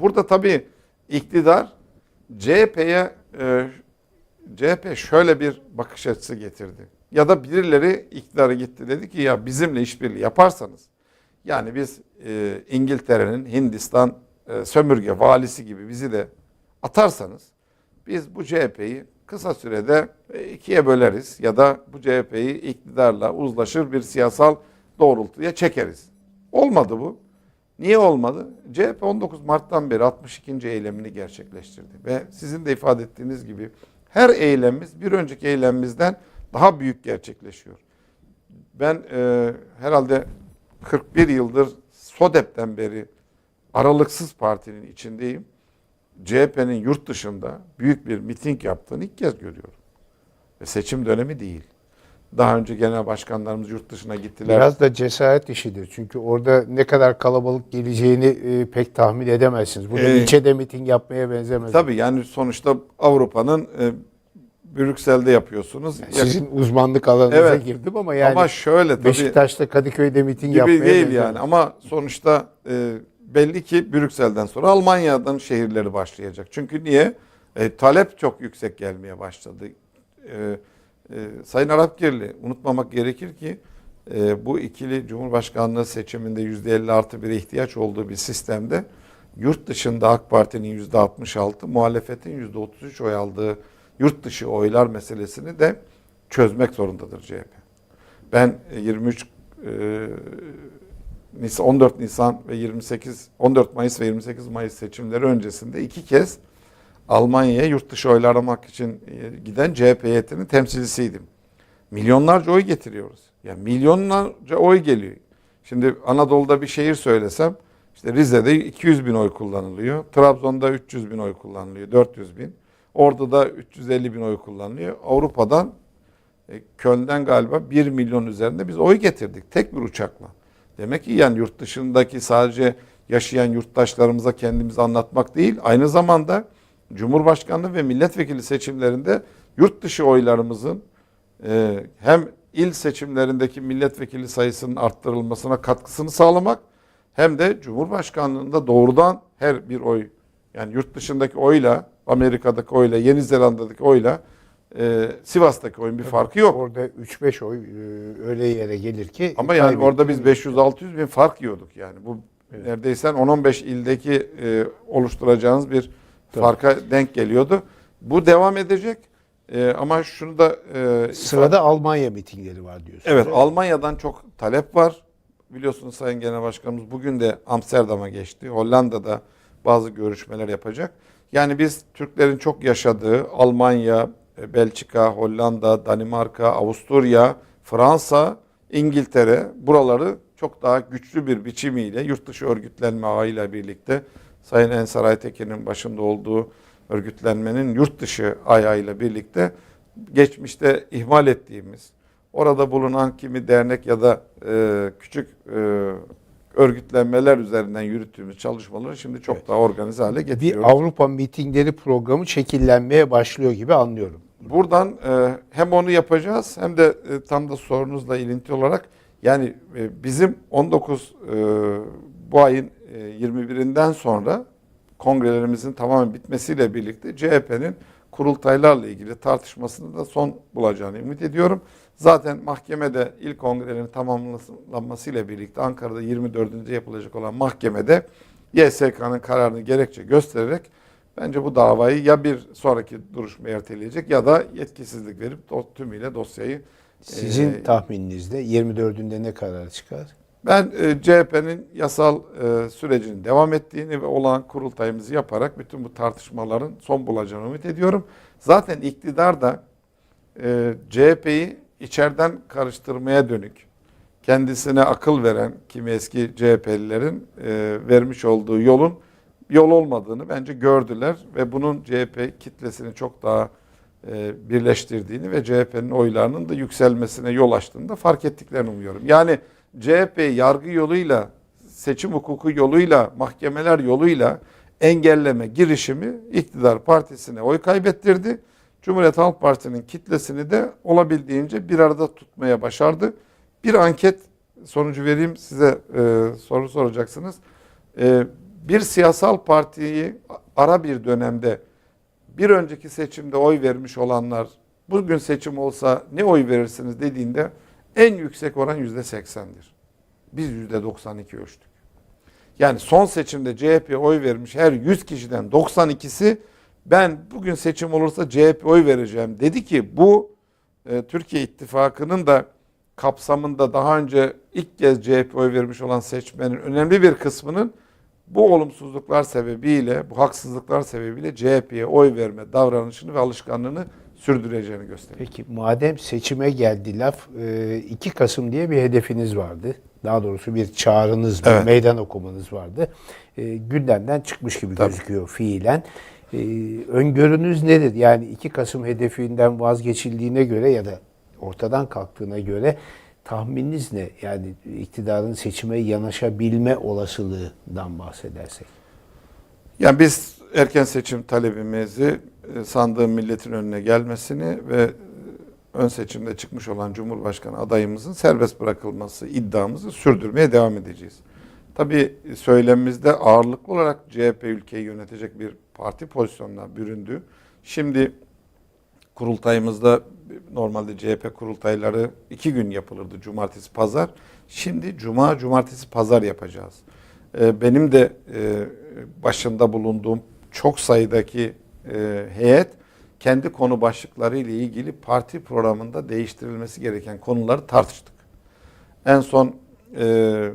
Burada tabii iktidar CHP'ye e, CHP şöyle bir bakış açısı getirdi. Ya da birileri iktidara gitti dedi ki ya bizimle işbirliği yaparsanız yani biz e, İngiltere'nin Hindistan e, sömürge valisi gibi bizi de atarsanız biz bu CHP'yi kısa sürede e, ikiye böleriz ya da bu CHP'yi iktidarla uzlaşır bir siyasal doğrultuya çekeriz. Olmadı bu. Niye olmadı? CHP 19 Mart'tan beri 62. eylemini gerçekleştirdi ve sizin de ifade ettiğiniz gibi her eylemimiz bir önceki eylemimizden daha büyük gerçekleşiyor. Ben e, herhalde 41 yıldır SODEP'ten beri aralıksız partinin içindeyim. CHP'nin yurt dışında büyük bir miting yaptığını ilk kez görüyorum. Ve seçim dönemi değil. Daha önce genel başkanlarımız yurt dışına gittiler. Biraz da cesaret işidir. Çünkü orada ne kadar kalabalık geleceğini e, pek tahmin edemezsiniz. Burada Ee, ilçede miting yapmaya benzemez. Tabii yani sonuçta Avrupa'nın e, Brüksel'de yapıyorsunuz. Sizin uzmanlık alanınıza Evet. girdim ama yani Ama şöyle tabii Beşiktaş'ta Kadıköy'de miting gibi yapmaya değil benzemez. yani. Ama sonuçta e, belli ki Brüksel'den sonra Almanya'dan şehirleri başlayacak. Çünkü niye? E, talep çok yüksek gelmeye başladı. E, e, Sayın Arapgirli unutmamak gerekir ki e, bu ikili Cumhurbaşkanlığı seçiminde %50 artı bir ihtiyaç olduğu bir sistemde yurt dışında AK Parti'nin %66, muhalefetin %33 oy aldığı yurt dışı oylar meselesini de çözmek zorundadır CHP. Ben e, 23 e, Nisan 14 Nisan ve 28 14 Mayıs ve 28 Mayıs seçimleri öncesinde iki kez Almanya'ya yurt dışı oylar aramak için e, giden CHP heyetinin temsilcisiydim. Milyonlarca oy getiriyoruz. Yani milyonlarca oy geliyor. Şimdi Anadolu'da bir şehir söylesem işte Rize'de 200 bin oy kullanılıyor. Trabzon'da 300 bin oy kullanılıyor. 400 bin. Ordu'da 350 bin oy kullanılıyor. Avrupa'dan e, Köln'den galiba 1 milyon üzerinde biz oy getirdik tek bir uçakla. Demek ki yani yurt dışındaki sadece yaşayan yurttaşlarımıza kendimizi anlatmak değil, aynı zamanda Cumhurbaşkanlığı ve milletvekili seçimlerinde yurt dışı oylarımızın e, hem il seçimlerindeki milletvekili sayısının arttırılmasına katkısını sağlamak hem de Cumhurbaşkanlığında doğrudan her bir oy yani yurt dışındaki oyla Amerika'daki oyla Yeni Zelanda'daki oyla e, Sivas'taki oyun bir farkı yok. Orada 3-5 oy e, öyle yere gelir ki Ama yani orada biz 500-600 bin fark yiyorduk yani. Bu neredeyse 10-15 ildeki e, oluşturacağınız bir farka denk geliyordu. Bu devam edecek. E, ama şunu da e, Sırada Almanya mitingleri var diyorsunuz. Evet, Almanya'dan çok talep var. Biliyorsunuz Sayın Genel Başkanımız bugün de Amsterdam'a geçti. Hollanda'da bazı görüşmeler yapacak. Yani biz Türklerin çok yaşadığı Almanya, e, Belçika, Hollanda, Danimarka, Avusturya, Fransa, İngiltere buraları çok daha güçlü bir biçimiyle yurt dışı örgütlenme ağıyla birlikte Sayın Ensar Aytekin'in başında olduğu örgütlenmenin yurt dışı ayağıyla birlikte geçmişte ihmal ettiğimiz, orada bulunan kimi dernek ya da e, küçük e, örgütlenmeler üzerinden yürüttüğümüz çalışmaları şimdi çok Evet. daha organize hale Bir getiriyoruz. Avrupa mitingleri programı şekillenmeye başlıyor gibi anlıyorum. Buradan e, hem onu yapacağız hem de e, tam da sorunuzla ilinti olarak yani e, bizim 19 e, bu ayın 21'inden sonra kongrelerimizin tamamen bitmesiyle birlikte CHP'nin kurultaylarla ilgili tartışmasında da son bulacağını ümit ediyorum. Zaten mahkemede ilk kongrelerin tamamlanmasıyla birlikte Ankara'da 24. yapılacak olan mahkemede YSK'nın kararını gerekçe göstererek bence bu davayı ya bir sonraki duruşmaya erteleyecek ya da yetkisizlik verip tümüyle dosyayı Sizin e, tahmininizde 24'ünde ne karar çıkar? Ben e, CHP'nin yasal e, sürecinin devam ettiğini ve olan kurultayımızı yaparak bütün bu tartışmaların son bulacağını ümit ediyorum. Zaten iktidar da e, CHP'yi içeriden karıştırmaya dönük kendisine akıl veren kimi eski CHP'lilerin e, vermiş olduğu yolun yol olmadığını bence gördüler ve bunun CHP kitlesini çok daha e, birleştirdiğini ve CHP'nin oylarının da yükselmesine yol açtığını da fark ettiklerini umuyorum. Yani CHP yargı yoluyla, seçim hukuku yoluyla, mahkemeler yoluyla engelleme girişimi iktidar partisine oy kaybettirdi. Cumhuriyet Halk Partisi'nin kitlesini de olabildiğince bir arada tutmaya başardı. Bir anket sonucu vereyim size e, soru soracaksınız. E, bir siyasal partiyi ara bir dönemde bir önceki seçimde oy vermiş olanlar bugün seçim olsa ne oy verirsiniz dediğinde en yüksek oran yüzde seksendir. Biz yüzde 92 ölçtük. Yani son seçimde CHP'ye oy vermiş her 100 kişiden 92'si ben bugün seçim olursa CHP oy vereceğim dedi ki bu e, Türkiye İttifakı'nın da kapsamında daha önce ilk kez CHP oy vermiş olan seçmenin önemli bir kısmının bu olumsuzluklar sebebiyle, bu haksızlıklar sebebiyle CHP'ye oy verme davranışını ve alışkanlığını sürdüreceğini gösteriyor. Peki madem seçime geldi laf, e, 2 Kasım diye bir hedefiniz vardı. Daha doğrusu bir çağrınız, bir Evet. meydan okumanız vardı. E, gündemden çıkmış gibi Tabii. gözüküyor fiilen. E, öngörünüz nedir? Yani 2 Kasım hedefinden vazgeçildiğine göre ya da ortadan kalktığına göre tahmininiz ne? Yani iktidarın seçime yanaşabilme olasılığından bahsedersek. Yani biz erken seçim talebimizi e, sandığın milletin önüne gelmesini ve e, ön seçimde çıkmış olan Cumhurbaşkanı adayımızın serbest bırakılması iddiamızı sürdürmeye devam edeceğiz. Tabii söylemimizde ağırlıklı olarak CHP ülkeyi yönetecek bir parti pozisyonuna büründü. Şimdi kurultayımızda normalde CHP kurultayları iki gün yapılırdı. Cumartesi, pazar. Şimdi cuma, cumartesi, pazar yapacağız. Ee, Benim de e, başında bulunduğum çok sayıdaki e, heyet kendi konu başlıkları ile ilgili parti programında değiştirilmesi gereken konuları tartıştık. En son e,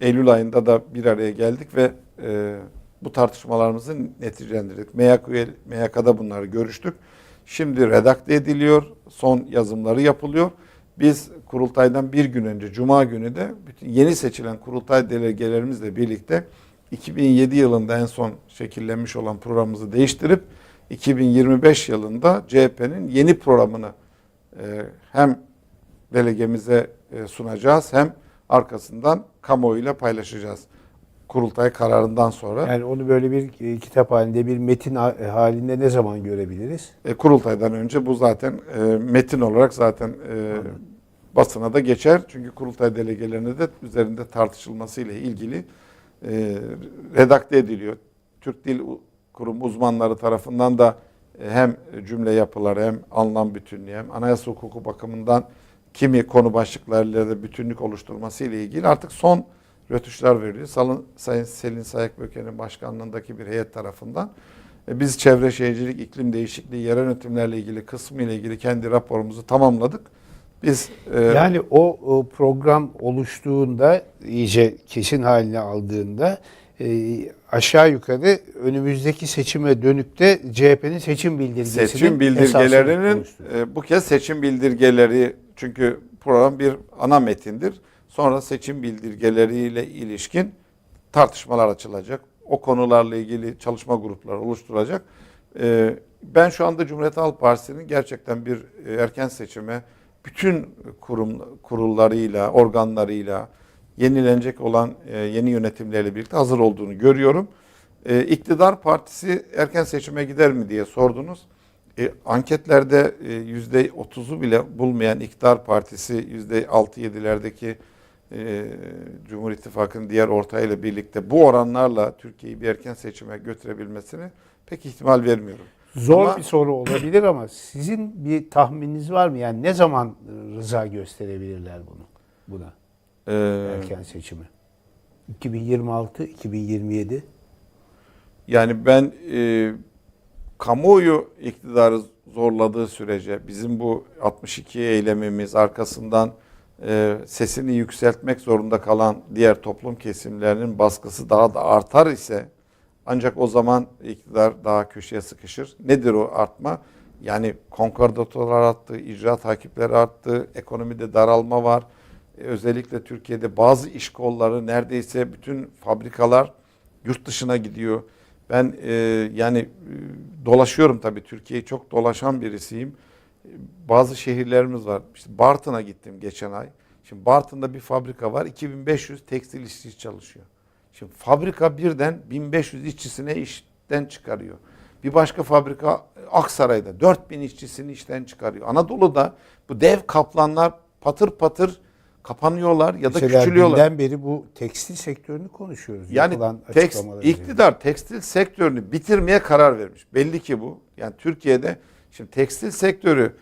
Eylül ayında da bir araya geldik ve e, bu tartışmalarımızı neticelendirdik. MYK, MYK'da bunları görüştük. Şimdi redakte ediliyor, son yazımları yapılıyor. Biz kurultaydan bir gün önce, Cuma günü de bütün yeni seçilen kurultay delegelerimizle birlikte 2007 yılında en son şekillenmiş olan programımızı değiştirip 2025 yılında CHP'nin yeni programını e, hem delegemize e, sunacağız hem arkasından kamuoyuyla paylaşacağız. Kurultay kararından sonra. Yani onu böyle bir e, kitap halinde, bir metin ha- halinde ne zaman görebiliriz? E, kurultaydan önce bu zaten e, metin olarak zaten e, basına da geçer. Çünkü kurultay delegelerine de üzerinde tartışılması ile ilgili e, redakte ediliyor. Türk Dil Kurum uzmanları tarafından da e, hem cümle yapıları hem anlam bütünlüğü hem anayasa hukuku bakımından kimi konu başlıklarıyla da bütünlük oluşturması ile ilgili artık son rötuşlar veriliyor. Salın, Sayın Selin Sayak Böke'nin başkanlığındaki bir heyet tarafından. E, Biz çevre şehircilik, iklim değişikliği, yerel yönetimlerle ilgili kısmı ile ilgili kendi raporumuzu tamamladık. Biz e, Yani o, o program oluştuğunda, iyice kesin haline aldığında e, aşağı yukarı önümüzdeki seçime dönük de CHP'nin seçim bildirgesinin seçim bildirgelerinin e, bu kez seçim bildirgeleri çünkü program bir ana metindir. Sonra seçim bildirgeleriyle ilişkin tartışmalar açılacak. O konularla ilgili çalışma grupları oluşturacak. E, ben şu anda Cumhuriyet Halk Partisi'nin gerçekten bir e, erken seçime bütün kurum kurullarıyla, organlarıyla yenilenecek olan e, yeni yönetimlerle birlikte hazır olduğunu görüyorum. E, İktidar partisi erken seçime gider mi diye sordunuz. E, anketlerde e, yüzde otuzu bile bulmayan iktidar partisi yüzde altı yedilerdeki e, Cumhur İttifakı'nın diğer ortağıyla birlikte bu oranlarla Türkiye'yi bir erken seçime götürebilmesini pek ihtimal vermiyorum. Zor Ama- bir soru olabilir ama sizin bir tahmininiz var mı? Yani ne zaman rıza gösterebilirler bunu buna E, erken seçimi? 2026, 2027. Yani ben e, kamuoyu iktidarı zorladığı sürece bizim bu 62 eylemimiz arkasından e, sesini yükseltmek zorunda kalan diğer toplum kesimlerinin baskısı daha da artar ise ancak o zaman iktidar daha köşeye sıkışır. Nedir o artma? Yani konkordatolar arttı, icra takipleri arttı, ekonomide daralma var. E, özellikle Türkiye'de bazı iş kolları neredeyse bütün fabrikalar yurt dışına gidiyor. Ben e, yani e, dolaşıyorum tabii Türkiye'yi çok dolaşan birisiyim. E, Bazı şehirlerimiz var. İşte Bartın'a gittim geçen ay. Şimdi Bartın'da bir fabrika var. 2500 tekstil işçi çalışıyor. Şimdi fabrika birden 1500 işçisine işten çıkarıyor. Bir başka fabrika Aksaray'da 4000 işçisini işten çıkarıyor. Anadolu'da bu dev kaplanlar patır patır kapanıyorlar ya da Mesela küçülüyorlar. dünden beri bu tekstil sektörünü konuşuyoruz. Yani tekst, iktidar tekstil sektörünü bitirmeye karar vermiş. Belli ki bu. Yani Türkiye'de şimdi tekstil sektörü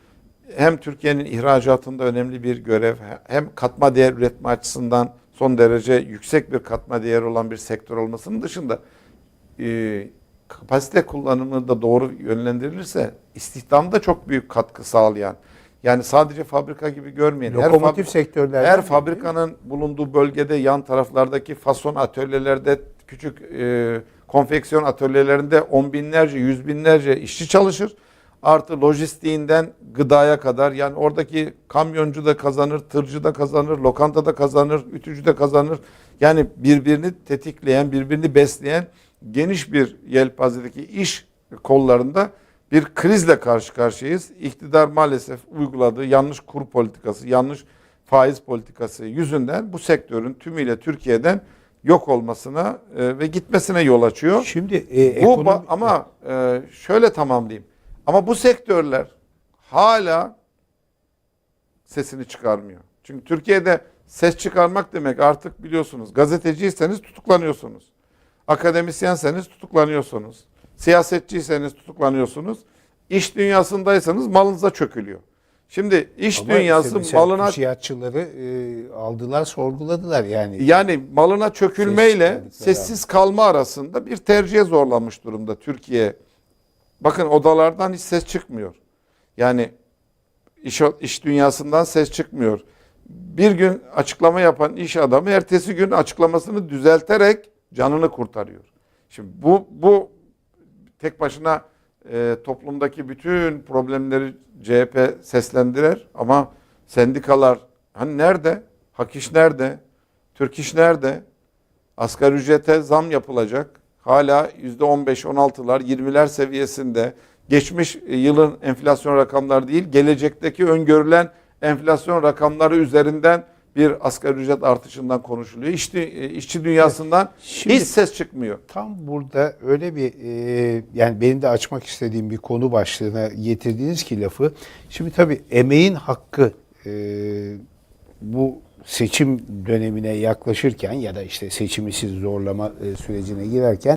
hem Türkiye'nin ihracatında önemli bir görev hem katma değer üretme açısından son derece yüksek bir katma değer olan bir sektör olmasının dışında e, kapasite kullanımı da doğru yönlendirilirse istihdamda çok büyük katkı sağlayan yani sadece fabrika gibi görmeyin. Her Lokomotif fabri- sektörlerden her fabrikanın bulunduğu bölgede yan taraflardaki fason atölyelerde küçük e, konfeksiyon atölyelerinde on binlerce, yüz binlerce işçi çalışır. Artı lojistiğinden gıdaya kadar yani oradaki kamyoncu da kazanır, tırcı da kazanır, lokanta da kazanır, ütücü de kazanır. Yani birbirini tetikleyen, birbirini besleyen geniş bir yelpazedeki iş kollarında bir krizle karşı karşıyayız. İktidar maalesef uyguladığı yanlış kur politikası, yanlış faiz politikası yüzünden bu sektörün tümüyle Türkiye'den yok olmasına e, ve gitmesine yol açıyor. Şimdi e, Bu ekonomi- ba- ama e, şöyle tamamlayayım. Ama bu sektörler hala sesini çıkarmıyor. Çünkü Türkiye'de ses çıkarmak demek artık biliyorsunuz gazeteciyseniz tutuklanıyorsunuz. Akademisyenseniz tutuklanıyorsunuz. Siyasetçiyseniz tutuklanıyorsunuz. İş dünyasındaysanız malınıza çökülüyor. Şimdi iş Ama işte dünyası mesela malına TÜSİADçıları, e, aldılar, sorguladılar yani. yani malına çökülmeyle sessiz kalma arasında bir tercihe zorlanmış durumda Türkiye. Bakın odalardan hiç ses çıkmıyor. Yani iş, iş dünyasından ses çıkmıyor. Bir gün açıklama yapan iş adamı ertesi gün açıklamasını düzelterek canını kurtarıyor. Şimdi bu bu tek başına e, toplumdaki bütün problemleri CHP seslendirer ama sendikalar hani nerede? Hak iş nerede? Türk iş nerede? Asgari ücrete zam yapılacak. Hala %15-16'lar, 20'ler seviyesinde. Geçmiş e, yılın enflasyon rakamları değil, gelecekteki öngörülen enflasyon rakamları üzerinden bir asgari ücret artışından konuşuluyor. İşçi, e, işçi dünyasından Şimdi- hiç ses çıkmıyor. Tam burada öyle bir e, yani benim de açmak istediğim bir konu başlığına getirdiniz ki lafı. Şimdi tabii emeğin hakkı e, bu seçim dönemine yaklaşırken ya da işte seçimi siz zorlama e, sürecine girerken